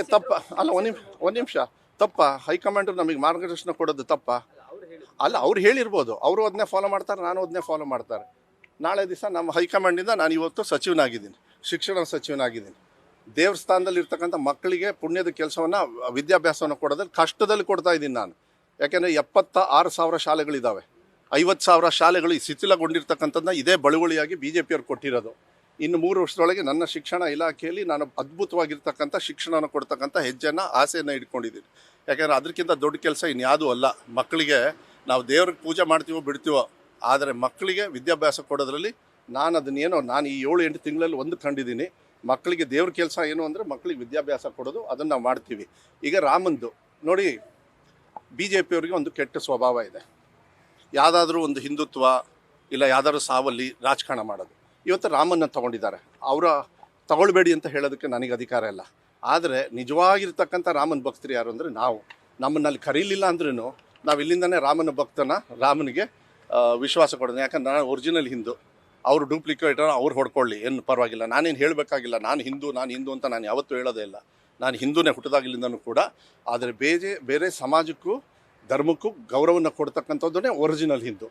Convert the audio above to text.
ತಪ್ಪ, ಅಲ್ಲ, ಒಂದು ನಿಮಿಷ ಒಂದು ನಿಮಿಷ. ತಪ್ಪ, ಹೈಕಮಾಂಡ್ ನಮಗೆ ಮಾರ್ಗದರ್ಶನ ಕೊಡೋದು ತಪ್ಪ. ಅಲ್ಲ, ಅವ್ರು ಹೇಳಿರ್ಬೋದು. ಅವರು ಅದನ್ನೇ ಫಾಲೋ ಮಾಡ್ತಾರೆ, ನಾನು ಅದನ್ನೇ ಫಾಲೋ ಮಾಡ್ತಾರೆ. ನಾಳೆ ದಿವಸ ನಮ್ಮ ಹೈಕಮಾಂಡಿಂದ ನಾನು ಇವತ್ತು ಸಚಿವನಾಗಿದ್ದೀನಿ. ಶಿಕ್ಷಣ ಸಚಿವನಾಗಿದ್ದೀನಿ. ದೇವ್ರ ಸ್ಥಾನದಲ್ಲಿ ಇರ್ತಕ್ಕಂಥ ಮಕ್ಕಳಿಗೆ ಪುಣ್ಯದ ಕೆಲಸವನ್ನು, ವಿದ್ಯಾಭ್ಯಾಸವನ್ನು ಕೊಡೋದ್ರಲ್ಲಿ ಕಷ್ಟದಲ್ಲಿ ಕೊಡ್ತಾ ಇದ್ದೀನಿ ನಾನು. ಯಾಕೆಂದರೆ ಎಪ್ಪತ್ತ ಆರು ಸಾವಿರ ಶಾಲೆಗಳಿದ್ದಾವೆ ಐವತ್ತು ಸಾವಿರ ಶಾಲೆಗಳು ಈ ಶಿಥಿಲಗೊಂಡಿರ್ತಕ್ಕಂಥದ್ದನ್ನ ಇದೇ ಬಳುವಳಿಯಾಗಿ ಬಿ ಜೆ ಪಿಯವ್ರು ಕೊಟ್ಟಿರೋದು. ಇನ್ನು ಮೂರು ವರ್ಷದೊಳಗೆ ನನ್ನ ಶಿಕ್ಷಣ ಇಲಾಖೆಯಲ್ಲಿ ನಾನು ಅದ್ಭುತವಾಗಿರ್ತಕ್ಕಂಥ ಶಿಕ್ಷಣನ ಕೊಡ್ತಕ್ಕಂಥ ಹೆಜ್ಜೆನ ಆಸೆಯನ್ನು ಇಟ್ಕೊಂಡಿದ್ದೀನಿ. ಯಾಕಂದರೆ ಅದಕ್ಕಿಂತ ದೊಡ್ಡ ಕೆಲಸ ಇನ್ಯಾವುದೂ ಅಲ್ಲ. ಮಕ್ಕಳಿಗೆ ನಾವು ದೇವ್ರಿಗೆ ಪೂಜೆ ಮಾಡ್ತೀವೋ ಬಿಡ್ತೀವೋ, ಆದರೆ ಮಕ್ಕಳಿಗೆ ವಿದ್ಯಾಭ್ಯಾಸ ಕೊಡೋದ್ರಲ್ಲಿ ನಾನು ಅದನ್ನೇನೋ ನಾನು ಈ ಏಳು ಎಂಟು ತಿಂಗಳಲ್ಲಿ ಒಂದು ಕಂಡಿದ್ದೀನಿ ಮಕ್ಕಳಿಗೆ ದೇವ್ರ ಕೆಲಸ ಏನು ಅಂದರೆ ಮಕ್ಕಳಿಗೆ ವಿದ್ಯಾಭ್ಯಾಸ ಕೊಡೋದು, ಅದನ್ನು ನಾವು ಮಾಡ್ತೀವಿ. ಈಗ ರಾಮಂದು, ನೋಡಿ, ಬಿ ಜೆ ಪಿಯವರಿಗೆ ಒಂದು ಕೆಟ್ಟ ಸ್ವಭಾವ ಇದೆ. ಯಾವುದಾದ್ರೂ ಒಂದು ಹಿಂದುತ್ವ, ಇಲ್ಲ ಯಾವ್ದಾದ್ರು ಸಾವಲ್ಲಿ ರಾಜಕಾರಣ ಮಾಡೋದು. ಇವತ್ತು ರಾಮನ್ನ ತಗೊಂಡಿದ್ದಾರೆ. ಅವರ ತಗೊಳ್ಬೇಡಿ ಅಂತ ಹೇಳೋದಕ್ಕೆ ನನಗೆ ಅಧಿಕಾರ ಇಲ್ಲ. ಆದರೆ ನಿಜವಾಗಿರ್ತಕ್ಕಂಥ ರಾಮನ ಭಕ್ತರು ಯಾರು ಅಂದರೆ ನಾವು. ನಮ್ಮನ್ನಲ್ಲಿ ಕರೀಲಿಲ್ಲ ಅಂದ್ರೂ ನಾವು ಇಲ್ಲಿಂದನೇ ರಾಮನ ಭಕ್ತನ ರಾಮನಿಗೆ ವಿಶ್ವಾಸ ಕೊಡೋದು. ಯಾಕಂದ್ರೆ ನಾನು ಒರಿಜಿನಲ್ ಹಿಂದೂ. ಅವರು ಡೂಪ್ಲಿಕೇಟ್ ಅವ್ರು ಹೊಡ್ಕೊಳ್ಳಿ. ಏನು ಪರವಾಗಿಲ್ಲ. ನಾನೇನು ಹೇಳಬೇಕಾಗಿಲ್ಲ. ನಾನು ಹಿಂದೂ ನಾನು ಹಿಂದೂ ಅಂತ ನಾನು ಯಾವತ್ತೂ ಹೇಳೋದೇ ಇಲ್ಲ. ನಾನು ಹಿಂದೂನೇ ಹುಟ್ಟಿದಾಗಲಿಂದನೂ ಕೂಡ. ಆದರೆ ಬೇರೆ ಬೇರೆ ಸಮಾಜಕ್ಕೂ, ಧರ್ಮಕ್ಕೂ ಗೌರವನ ಕೊಡ್ತಕ್ಕಂಥದ್ದನ್ನೇ ಒರಿಜಿನಲ್ ಹಿಂದೂ.